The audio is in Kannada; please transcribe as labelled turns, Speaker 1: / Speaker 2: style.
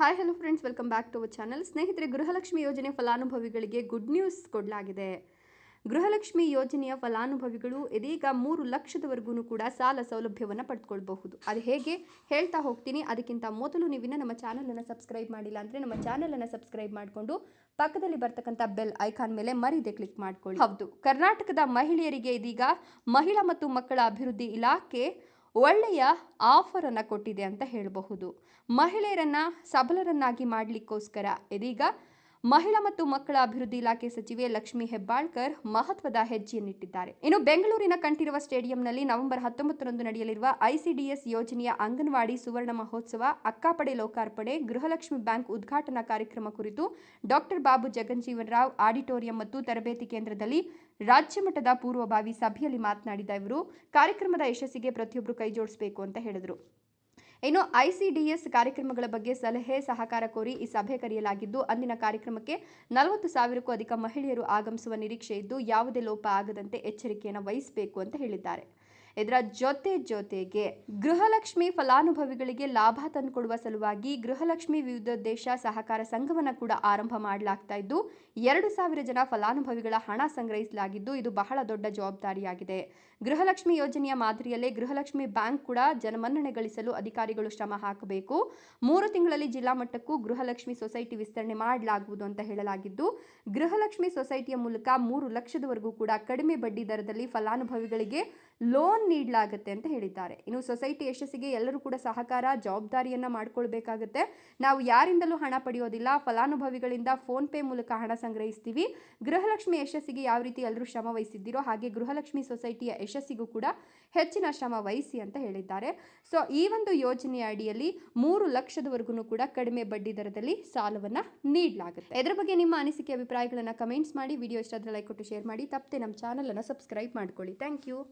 Speaker 1: Hi hello friends welcome back to our channel ಸ್ನೇಹಿತರೆ, ಗೃಹಲಕ್ಷ್ಮಿ ಯೋಜನೆ ಫಲಾನುಭವಿಗಳಿಗೆ ಗುಡ್ ನ್ಯೂಸ್ ಕೊಡಲಾಗಿದೆ. ಗೃಹಲಕ್ಷ್ಮಿ ಯೋಜನೆಯ ಫಲಾನುಭವಿಗಳು ಇದೀಗ ಮೂರು ಲಕ್ಷದವರೆಗೂ ಕೂಡ ಸಾಲ ಸೌಲಭ್ಯವನ್ನು ಪಡೆದುಕೊಳ್ಬಹುದು ಅದು ಹೇಗೆ? ಹೇಳ್ತಾ ಹೋಗ್ತೀನಿ. ಅದಕ್ಕಿಂತ ಮೊದಲು ನೀವಿನ ನಮ್ಮ ಚಾನಲನ್ನು ಸಬ್ಸ್ಕ್ರೈಬ್ ಮಾಡಿಲ್ಲ ಅಂದರೆ ನಮ್ಮ ಚಾನಲನ್ನು ಸಬ್ಸ್ಕ್ರೈಬ್ ಮಾಡಿಕೊಂಡು ಪಕ್ಕದಲ್ಲಿ ಬರ್ತಕ್ಕಂಥ ಬೆಲ್ ಐಕಾನ್ ಮೇಲೆ ಮರೀದೆ ಕ್ಲಿಕ್ ಮಾಡಿಕೊಳ್ಳಿ. ಹೌದು. ಕರ್ನಾಟಕದ ಮಹಿಳೆಯರಿಗೆ ಇದೀಗ ಮಹಿಳಾ ಮತ್ತು ಮಕ್ಕಳ ಅಭಿವೃದ್ಧಿ ಇಲಾಖೆ ಒಳ್ಳೆಯ ಆಫರ್ ಅನ್ನು ಕೊಟ್ಟಿದೆ ಅಂತ ಹೇಳಬಹುದು. ಮಹಿಳೆಯರನ್ನ ಸಬಲರನ್ನಾಗಿ ಮಾಡಲಿಕ್ಕೋಸ್ಕರ ಇದೀಗ ಮಹಿಳಾ ಮತ್ತು ಮಕ್ಕಳ ಅಭಿವೃದ್ಧಿ ಇಲಾಖೆ ಸಚಿವೆ ಲಕ್ಷ್ಮಿ ಹೆಬ್ಬಾಳ್ಕರ್ ಮಹತ್ವದ ಹೆಜ್ಜೆಯನ್ನಿಟ್ಟಿದ್ದಾರೆ. ಇನ್ನು ಬೆಂಗಳೂರಿನ ಕಂಠೀರವ ಸ್ಟೇಡಿಯಂನಲ್ಲಿ ನವೆಂಬರ್ ಹತ್ತೊಂಬತ್ತರಂದು ನಡೆಯಲಿರುವ ಐಸಿಡಿಎಸ್ ಯೋಜನೆಯ ಅಂಗನವಾಡಿ ಸುವರ್ಣ ಮಹೋತ್ಸವ, ಅಕ್ಕಾಪಡೆ ಲೋಕಾರ್ಪಣೆ, ಗೃಹಲಕ್ಷ್ಮಿ ಬ್ಯಾಂಕ್ ಉದ್ಘಾಟನಾ ಕಾರ್ಯಕ್ರಮ ಕುರಿತು ಡಾಕ್ಟರ್ ಬಾಬು ಜಗಜ್ಜೀವನ್ ರಾವ್ ಆಡಿಟೋರಿಯಂ ಮತ್ತು ತರಬೇತಿ ಕೇಂದ್ರದಲ್ಲಿ ರಾಜ್ಯ ಮಟ್ಟದ ಪೂರ್ವಭಾವಿ ಸಭೆಯಲ್ಲಿ ಮಾತನಾಡಿದ ಇವರು, ಕಾರ್ಯಕ್ರಮದ ಯಶಸ್ಸಿಗೆ ಪ್ರತಿಯೊಬ್ಬರು ಕೈಜೋಡಿಸಬೇಕು ಅಂತ ಹೇಳಿದರು. ಇನ್ನು ಐಸಿಡಿಎಸ್ ಕಾರ್ಯಕ್ರಮಗಳ ಬಗ್ಗೆ ಸಲಹೆ ಸಹಕಾರ ಕೋರಿ ಈ ಸಭೆ ಕರೆಯಲಾಗಿದ್ದು, ಅಂದಿನ ಕಾರ್ಯಕ್ರಮಕ್ಕೆ ನಲವತ್ತು ಸಾವಿರಕ್ಕೂ ಅಧಿಕ ಮಹಿಳೆಯರು ಆಗಮಿಸುವ ನಿರೀಕ್ಷೆ ಇದ್ದು, ಯಾವುದೇ ಲೋಪ ಆಗದಂತೆ ಎಚ್ಚರಿಕೆಯನ್ನು ವಹಿಸಬೇಕು ಅಂತ ಹೇಳಿದ್ದಾರೆ. ಇದರ ಜೊತೆ ಜೊತೆಗೆ ಗೃಹಲಕ್ಷ್ಮಿ ಫಲಾನುಭವಿಗಳಿಗೆ ಲಾಭ ತಂದುಕೊಡುವ ಸಲುವಾಗಿ ಗೃಹಲಕ್ಷ್ಮಿ ವಿವಿಧೋದ್ದೇಶ ಸಹಕಾರ ಸಂಘವನ್ನು ಕೂಡ ಆರಂಭ ಮಾಡಲಾಗ್ತಾ ಇದ್ದು, ಎರಡು ಸಾವಿರ ಜನ ಫಲಾನುಭವಿಗಳ ಹಣ ಸಂಗ್ರಹಿಸಲಾಗಿದ್ದು, ಇದು ಬಹಳ ದೊಡ್ಡ ಜವಾಬ್ದಾರಿಯಾಗಿದೆ. ಗೃಹಲಕ್ಷ್ಮಿ ಯೋಜನೆಯ ಮಾದರಿಯಲ್ಲೇ ಗೃಹಲಕ್ಷ್ಮಿ ಬ್ಯಾಂಕ್ ಕೂಡ ಜನಮನ್ನಣೆ ಗಳಿಸಲು ಅಧಿಕಾರಿಗಳು ಶ್ರಮ ಹಾಕಬೇಕು. ಮೂರು ತಿಂಗಳಲ್ಲಿ ಜಿಲ್ಲಾ ಮಟ್ಟಕ್ಕೂ ಗೃಹಲಕ್ಷ್ಮಿ ಸೊಸೈಟಿ ವಿಸ್ತರಣೆ ಮಾಡಲಾಗುವುದು ಅಂತ ಹೇಳಲಾಗಿದ್ದು, ಗೃಹಲಕ್ಷ್ಮಿ ಸೊಸೈಟಿಯ ಮೂಲಕ ಮೂರು ಲಕ್ಷದವರೆಗೂ ಕೂಡ ಕಡಿಮೆ ಬಡ್ಡಿ ದರದಲ್ಲಿ ಫಲಾನುಭವಿಗಳಿಗೆ ಲೋನ್ ನೀಡಲಾಗುತ್ತೆ ಅಂತ ಹೇಳಿದ್ದಾರೆ. ಇನ್ನು ಸೊಸೈಟಿ ಯಶಸ್ಸಿಗೆ ಎಲ್ಲರೂ ಕೂಡ ಸಹಕಾರ, ಜವಾಬ್ದಾರಿಯನ್ನ ಮಾಡ್ಕೊಳ್ಬೇಕಾಗುತ್ತೆ. ನಾವು ಯಾರಿಂದಲೂ ಹಣ ಪಡೆಯೋದಿಲ್ಲ. ಫಲಾನುಭವಿಗಳಿಂದ ಫೋನ್ ಪೇ ಮೂಲಕ ಹಣ ಸಂಗ್ರಹಿಸ್ತೀವಿ. ಗೃಹಲಕ್ಷ್ಮಿ ಯಶಸ್ಸಿಗೆ ಯಾವ ರೀತಿ ಎಲ್ಲರೂ ಶ್ರಮ ವಹಿಸಿದ್ದೀರೋ ಹಾಗೆ ಗೃಹಲಕ್ಷ್ಮಿ ಸೊಸೈಟಿಯ ಯಶಸ್ಸಿಗೂ ಕೂಡ ಹೆಚ್ಚಿನ ಶ್ರಮ ವಹಿಸಿ ಅಂತ ಹೇಳಿದ್ದಾರೆ. ಸೊ, ಈ ಒಂದು ಯೋಜನೆಯ ಅಡಿಯಲ್ಲಿ ಮೂರು ಲಕ್ಷದವರೆಗೂ ಕೂಡ ಕಡಿಮೆ ಬಡ್ಡಿ ದರದಲ್ಲಿ ಸಾಲವನ್ನು ನೀಡಲಾಗುತ್ತೆ. ಇದರ ಬಗ್ಗೆ ನಿಮ್ಮ ಅನಿಸಿಕೆ, ಅಭಿಪ್ರಾಯಗಳನ್ನು ಕಮೆಂಟ್ಸ್ ಮಾಡಿ. ವಿಡಿಯೋ ಇಷ್ಟ ಲೈಕ್ ಕೊಟ್ಟು ಶೇರ್ ಮಾಡಿ. ತಪ್ಪದೆ ನಮ್ಮ ಚಾನಲನ್ನು ಸಬ್ಸ್ಕ್ರೈಬ್ ಮಾಡ್ಕೊಳ್ಳಿ. Thank you.